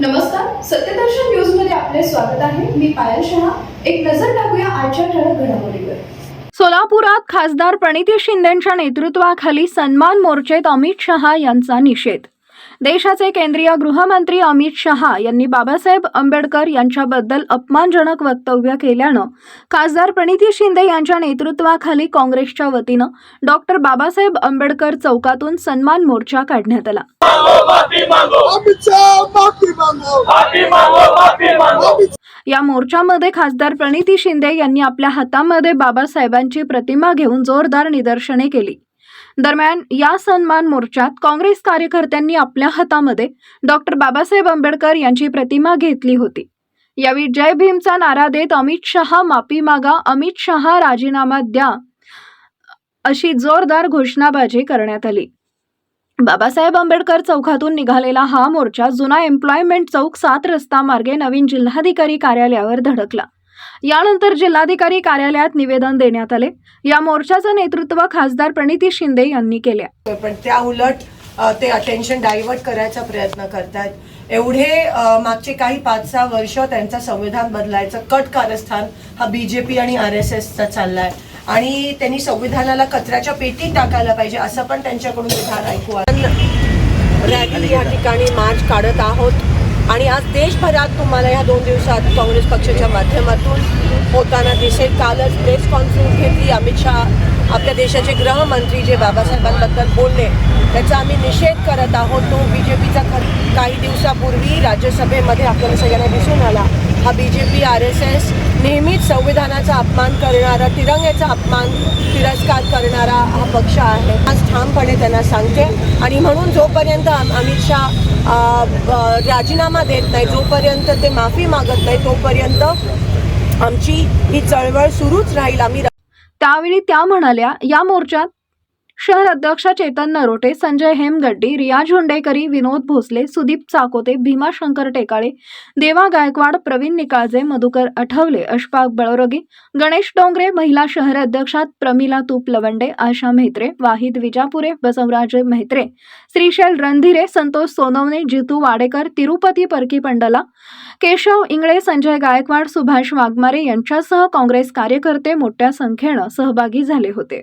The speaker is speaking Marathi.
नमस्कार सत्यदर्शन न्यूजमध्ये आपले स्वागत आहे. मी पायल शहा. एक नजर टाकूया आजच्या ठळक घडामोडीवर. सोलापुरात खासदार प्रणिती शिंदेच्या नेतृत्वाखाली सन्मान मोर्चेत अमित शहा यांचा निषेध देशाचे केंद्रीय गृहमंत्री अमित शहा यांनी बाबासाहेब आंबेडकर यांच्याबद्दल अपमानजनक वक्तव्य केल्यानं खासदार प्रणिती शिंदे यांच्या नेतृत्वाखाली काँग्रेसच्या वतीनं डॉक्टर बाबासाहेब आंबेडकर चौकातून सन्मान मोर्चा काढण्यात आला. या मोर्चामध्ये खासदार प्रणिती शिंदे यांनी आपल्या हातामध्ये बाबासाहेबांची प्रतिमा घेऊन जोरदार निदर्शने केली. दरम्यान या सन्मान मोर्चात काँग्रेस कार्यकर्त्यांनी आपल्या हातामध्ये डॉक्टर बाबासाहेब आंबेडकर यांची प्रतिमा घेतली होती. यावेळी जय भीमचा नारा देत अमित शहा माफी मागा अमित शहा राजीनामा द्या अशी जोरदार घोषणाबाजी करण्यात आली. बाबासाहेब आंबेडकर चौकातून निघालेला हा मोर्चा जुना एम्प्लॉयमेंट चौक सात रस्ता मार्गे नवीन जिल्हाधिकारी कार्यालयावर धडकला. यानंतर जिल्हाधिकारी कार्यालयात निवेदन देण्यात आले. या मोर्चाचं नेतृत्व खासदार प्रणिती शिंदे यांनी केल्या पण त्या उलट ते अटेन्शन डायव्हर्ट करायचा प्रयत्न करतात एवढे मागचे काही पाच सहा वर्ष त्यांचं संविधान बदलायचं कट कारस्थान हा बीजेपी आणि आर एस एसचा चाललाय. आणि त्यांनी संविधानाला कचऱ्याच्या पेटीत टाकायला पाहिजे असं पण त्यांच्याकडून विधान ऐकू आलं. रॅली या ठिकाणी मार्च काढत आहोत. आणि आज देशभरात तुम्हाला या दोन दिवसात काँग्रेस पक्षाच्या माध्यमातून होताना दिसेल. कालच प्रेस कॉन्फरन्स घेतली. अमित शहा आपल्या देशाचे गृहमंत्री जे बाबासाहेबांबद्दल बोलले त्याचा आम्ही निषेध करत आहोत. तो बी जे पीचा खर काही दिवसापूर्वी राज्यसभेमध्ये आपल्याला सगळ्यांना दिसून आला. हा B J P R S S नेहमीच संविधानाचा अपमान करणारा तिरंग्याचा अपमान तिरस्कार करणारा हा पक्ष आहे. आज ठामपणे त्यांना सांगते. आणि म्हणून जोपर्यंत अमित शहा राजीनामा देत नाही जोपर्यंत ते माफी मागत नाही तोपर्यंत आमची ही चळवळ सुरूच राहील. आम्ही त्यावेळी त्या म्हणाल्या या मोर्चात शहर अध्यक्ष चेतन नरोटे संजय हेमगड्डी रिया झोंडेकरी विनोद भोसले सुदीप चाकोते भीमाशंकर टेकाळे देवा गायकवाड प्रवीण निकाळजे मधुकर आठवले अशफाक बळोरगे गणेश डोंगरे महिला शहर अध्यक्षात प्रमिला तूप लवंडे आशा म्हेत्रे वाहिद विजापुरे बसवराज म्हेत्रे श्रीशैल रणधीरे संतोष सोनवणे जितू वाडेकर तिरुपती परकी पंडला केशव इंगळे संजय गायकवाड सुभाष वाघमारे यांच्यासह काँग्रेस कार्यकर्ते मोठ्या संख्येनं सहभागी झाले होते.